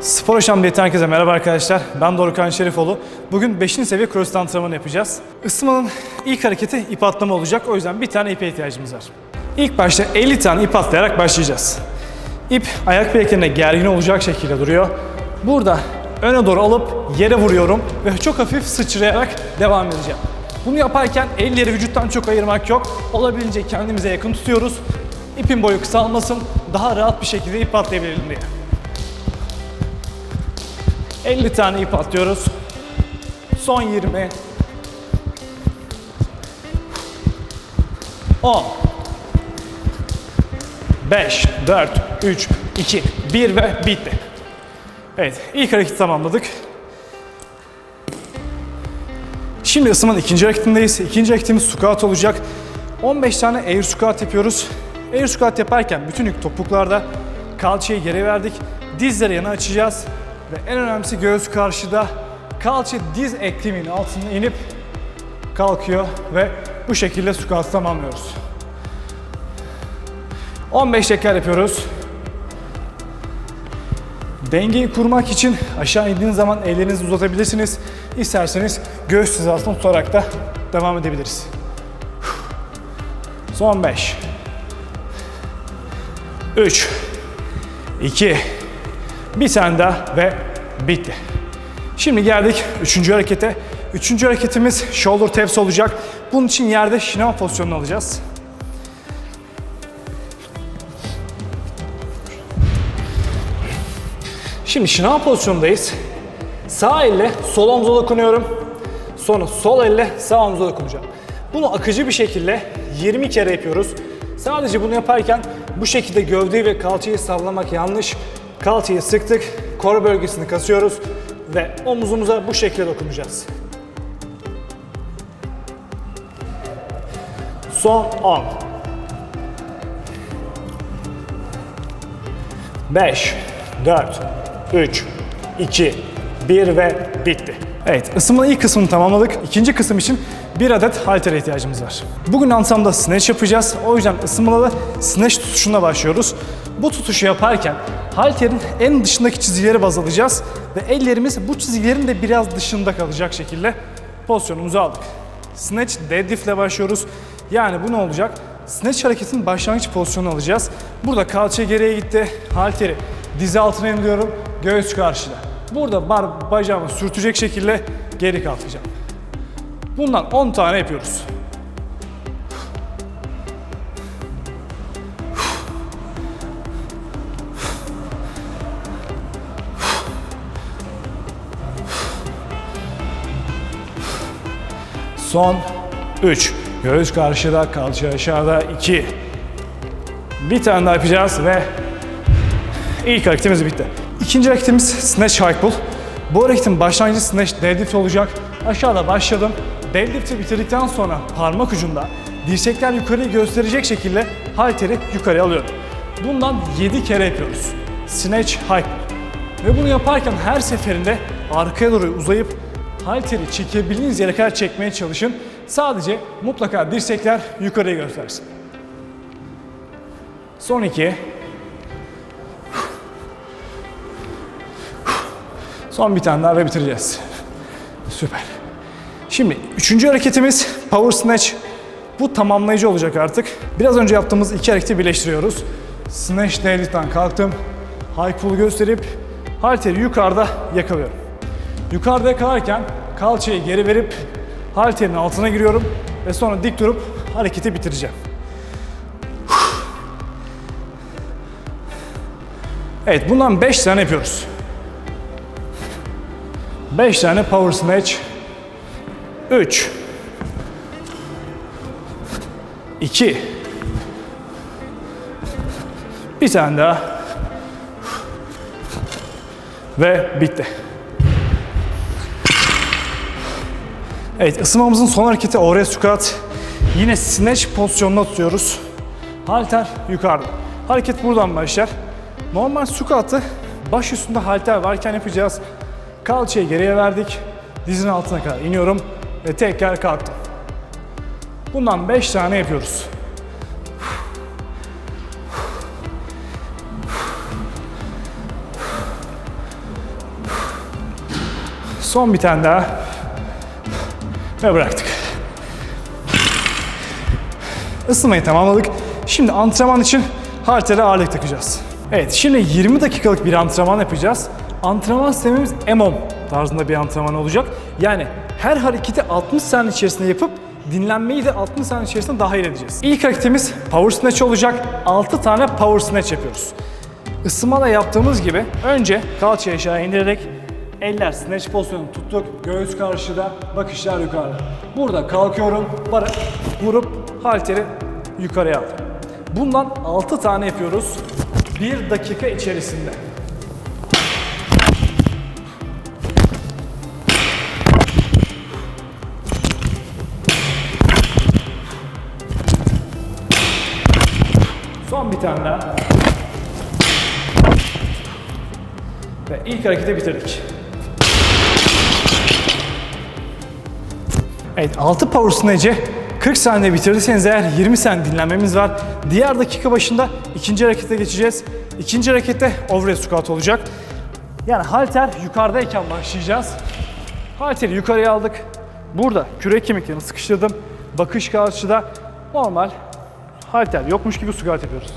Spor Yaşam Diyeti herkese merhaba arkadaşlar. Ben Dorukhan Şerifoğlu. Bugün 5. seviye crossfit antrenmanı yapacağız. Isınmanın ilk hareketi ip atlama olacak. O yüzden bir tane ipe ihtiyacımız var. İlk başta 50 tane ip atlayarak başlayacağız. İp ayak bileklerine gergin olacak şekilde duruyor. Burada öne doğru alıp yere vuruyorum ve çok hafif sıçrayarak devam edeceğim. Bunu yaparken elleri vücuttan çok ayırmak yok. Olabildiğince kendimize yakın tutuyoruz. İpin boyu kısalmasın, daha rahat bir şekilde ip atlayabilelim diye. 50 tane ip atıyoruz. Son 20. 10. 5, 4, 3, 2, 1 ve bitti. Evet, ilk hareketi tamamladık. Şimdi ısınmanın ikinci hareketindeyiz. İkinci hareketimiz squat olacak. 15 tane air squat yapıyoruz. Air squat yaparken bütün yük topuklarda kalçayı geri verdik. Dizleri yana açacağız. Ve en önemlisi göğüs karşıda. Kalça diz ekleminin altına inip kalkıyor ve bu şekilde squat tamamlıyoruz. 15 tekrar yapıyoruz. Dengeyi kurmak için aşağı indiğiniz zaman ellerinizi uzatabilirsiniz. İsterseniz göğüs hizasını tutarak da devam edebiliriz. Son 5. 3. 2. Bir tane daha ve bitti. Şimdi geldik üçüncü harekete. Üçüncü hareketimiz shoulder taps olacak. Bunun için yerde şınav pozisyonunu alacağız. Şimdi şınav pozisyondayız. Sağ elle sol omza dokunuyorum. Sonra sol elle sağ omza dokunacağım. Bunu akıcı bir şekilde 20 kere yapıyoruz. Sadece bunu yaparken bu şekilde gövdeyi ve kalçayı sallamak yanlış. Kalçayı sıktık, kor bölgesini kasıyoruz ve omuzumuza bu şekilde dokunacağız. Son 10. 5, 4, 3, 2, 1 ve bitti. Evet, ısınmanın ilk kısmını tamamladık. İkinci kısım için bir adet haltere ihtiyacımız var. Bugün antrenmanda snatch yapacağız. O yüzden ısınmada da snatch tutuşuna başlıyoruz. Bu tutuşu yaparken halterin en dışındaki çizgileri baz alacağız ve ellerimiz bu çizgilerin de biraz dışında kalacak şekilde pozisyonumuzu aldık. Snatch deadlift ile başlıyoruz. Yani bu ne olacak? Snatch hareketinin başlangıç pozisyonunu alacağız. Burada kalça geriye gitti. Halteri diz altına indiriyorum. Göğüs karşıda. Burada bar bacağımı sürtecek şekilde geri kalkacağım. Bundan 10 tane yapıyoruz. Son 3. Göğüs karşıda, kalça aşağıda. 2. Bir tane daha yapacağız ve ilk hareketimiz bitti. İkinci hareketimiz snatch high pull. Bu hareketin başlangıcı snatch deadlift olacak. Aşağıda başladım. Deadlift'i bitirdikten sonra parmak ucunda dirsekler yukarıyı gösterecek şekilde halteri yukarıya alıyorum. Bundan 7 kere yapıyoruz. Snatch pull. Ve bunu yaparken her seferinde arkaya doğru uzayıp halteri çekebildiğiniz yere kadar çekmeye çalışın. Sadece mutlaka dirsekler yukarıya göstersin. Son iki. Son bir tane daha ve bitireceğiz. Süper. Şimdi üçüncü hareketimiz power snatch. Bu tamamlayıcı olacak artık. Biraz önce yaptığımız iki hareketi birleştiriyoruz. Snatch deadlift'ten kalktım. High pull gösterip halteri yukarıda yakalıyorum. Yukarıda yakalarken kalçayı geri verip halterin altına giriyorum ve sonra dik durup hareketi bitireceğim. Evet bundan 5 tane yapıyoruz. 5 tane power snatch. 3 2 Bir tane daha. Ve bitti. Evet ısınmamızın son hareketi oraya squat. Yine snatch pozisyonunda tutuyoruz. Halter yukarıda. Hareket buradan başlar. Normal squat'ı baş üstünde halter varken yapacağız. Kalçayı geriye verdik. Dizin altına kadar iniyorum ve tekrar kalktım. Bundan 5 tane yapıyoruz. Son bir tane daha. Ve bıraktık. Isınmayı tamamladık. Şimdi antrenman için haltere ağırlık takacağız. Evet şimdi 20 dakikalık bir antrenman yapacağız. Antrenman sistemimiz EMOM tarzında bir antrenman olacak. Yani her hareketi 60 saniye içerisinde yapıp dinlenmeyi de 60 saniye içerisinde dahil edeceğiz. İlk hareketimiz power snatch olacak. 6 tane power snatch yapıyoruz. Isınmada yaptığımız gibi önce kalçayı aşağı indirerek eller snatch pozisyonunu tuttuk. Göğüs karşıda, bakışlar yukarıda. Burada kalkıyorum, bara vurup halteri yukarıya aldım. Bundan 6 tane yapıyoruz. 1 dakika içerisinde. Son bir tane daha. Ve ilk hareketi bitirdik. Evet 6 power snatch'i 40 saniye bitirdiyseniz eğer 20 saniye dinlenmemiz var. Diğer dakika başında ikinci harekete geçeceğiz. İkinci harekette overhead squat olacak. Yani halter yukarıdayken başlayacağız. Halteri yukarıya aldık. Burada kürek kemiklerini sıkıştırdım. Bakış karşıda normal halter yokmuş gibi squat yapıyoruz.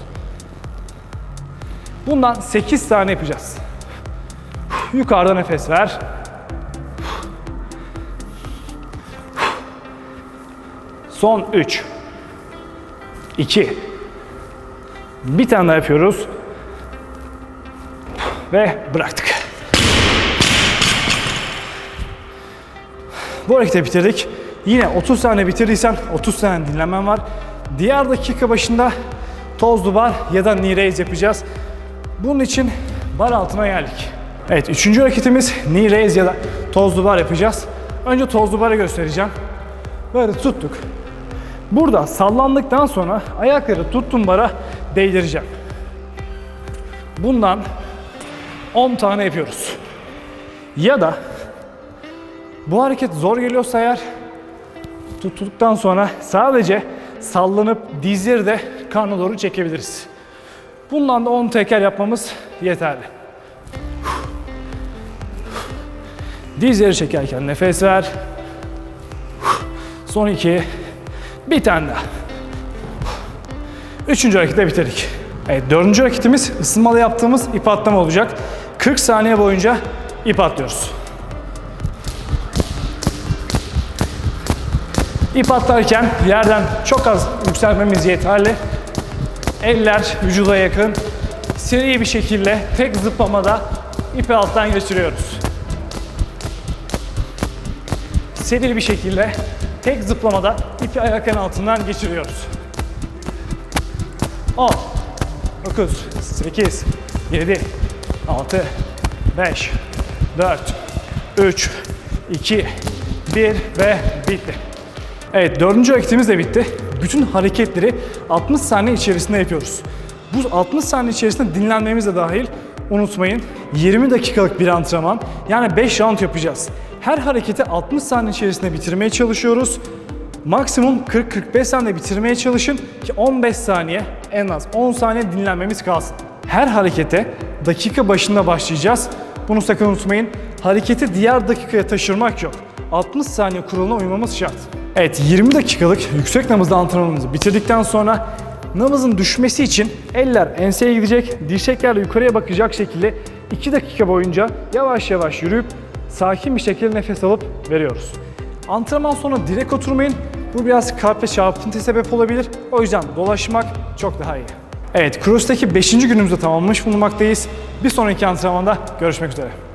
Bundan 8 tane yapacağız. Yukarıda nefes ver. Son 3. 2. Bir tane daha yapıyoruz. Ve bıraktık. Bu hareketi bitirdik. Yine 30 saniye bitirdiysen 30 saniye dinlenmen var. Diğer dakika başında tozlu bar ya da knee raise yapacağız. Bunun için bar altına geldik. Evet üçüncü hareketimiz knee raise ya da tozlu bar yapacağız. Önce tozlu barı göstereceğim. Böyle tuttuk. Burada sallandıktan sonra ayakları tuttum bara değdireceğim. Bundan 10 tane yapıyoruz. Ya da bu hareket zor geliyorsa eğer tuttuktan sonra sadece sallanıp dizleri de karnına doğru çekebiliriz. Bundan da 10 teker yapmamız yeterli. Dizleri çekerken nefes ver. Son iki. Bir tane daha. Üçüncü hareketi bitirdik. Evet, dördüncü hareketimiz ısınmalı yaptığımız ip atlama olacak. 40 saniye boyunca ip atlıyoruz. İp atlarken yerden çok az yükselmemiz yeterli. Eller vücuda yakın. Seri bir şekilde tek zıplamada ipi alttan geçiriyoruz. Seri bir şekilde tek zıplamada ipi ayakın altından geçiriyoruz. 10, 9, 8, 7, 6, 5, 4, 3, 2, 1 ve bitti. Evet dördüncü hareketimiz de bitti. Bütün hareketleri 60 saniye içerisinde yapıyoruz. Bu 60 saniye içerisinde dinlenmemiz de dahil unutmayın 20 dakikalık bir antrenman yani 5 round yapacağız. Her hareketi 60 saniye içerisinde bitirmeye çalışıyoruz. Maksimum 40-45 saniye bitirmeye çalışın ki 15 saniye en az 10 saniye dinlenmemiz kalsın. Her harekete dakika başında başlayacağız. Bunu sakın unutmayın. Hareketi diğer dakikaya taşırmak yok. 60 saniye kuralına uymamız şart. Evet 20 dakikalık yüksek nabızda antrenmanımızı bitirdikten sonra nabızın düşmesi için eller enseye gidecek, dirsekler yukarıya bakacak şekilde 2 dakika boyunca yavaş yavaş yürüyüp sakin bir şekilde nefes alıp veriyoruz. Antrenman sonra direkt oturmayın. Bu biraz kalp ve çarpıntı sebep olabilir. O yüzden dolaşmak çok daha iyi. Evet, Cruise'daki 5. günümüzde tamamlamış bulunmaktayız. Bir sonraki antrenmanda görüşmek üzere.